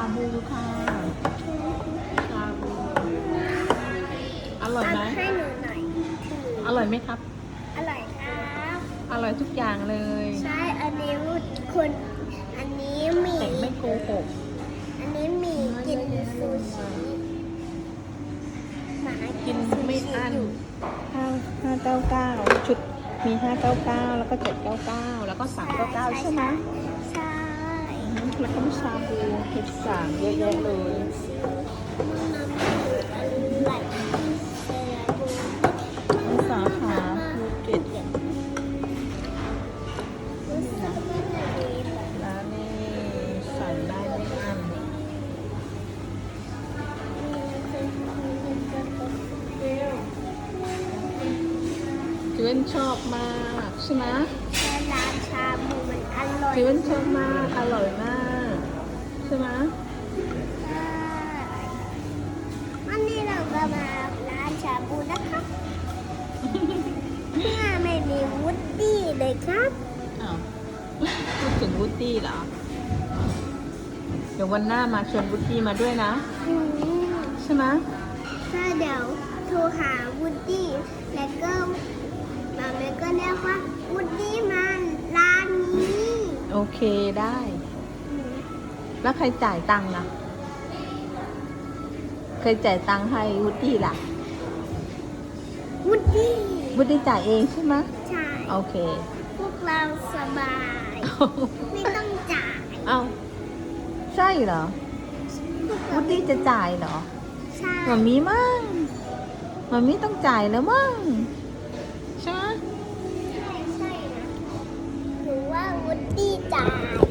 าบูค่ะ ชาบู อร่อยไหมให้หนูหน่อยถืออร่อยไหมครับ อร่อยครับอร่อยทุกอย่างเลย ใช่อันนี้คนอันนี้หมีแต่ไม่โกหกอันนี้หมีกินซูชิหมากินไม่อั้นยู่ห้าห้าเก้าเก้าชุดมีห้าเก้าเก้าแล้วก็เจ็ดเก้าเก้าแล้วก็สามเก้าเก้าใช่ไหมใช่อืม แล้วก็มีชาบูเห็ดสามเยอะแยะเลยมีสาขาภูเก็ตรู้สึกว่านนี้สั่งได้ไม่อั้นเจเว่นชอบมากใช่ไหม จเว่นชอบมาก อร่อยมาก ใช่ไหมใช่วันนี้เราก็มาร้านชาบูนะครับเมื่อไม่มีวุดดี้เลยครับอ้าวพูดถึงวูดดี้เหรอ เดี๋ยววันหน้ามาชวนวูดดี้มาด้วยนะอืมใช่ไหมถ้าเดี๋ยวโทรหาวุดดี้แล้วก็มาแม่ก็เรียกว่า เคได้ แล้วใครจ่ายตังค์ล่ะ เคยจ่ายตังค์ให้วูดดี้ล่ะ วุดดี้วูดดี้จ่ายเองใช่ไหมใช่โอเค พวกเราสบาย ไม่ต้องจ่าย เอาใช่เหรอพวกวูเราดดี้จะจ่ายเหรอ ใช่มามีมั่งมามีต้องจ่ายแล้วมั่งใช่ไหม ดดี้จ่าย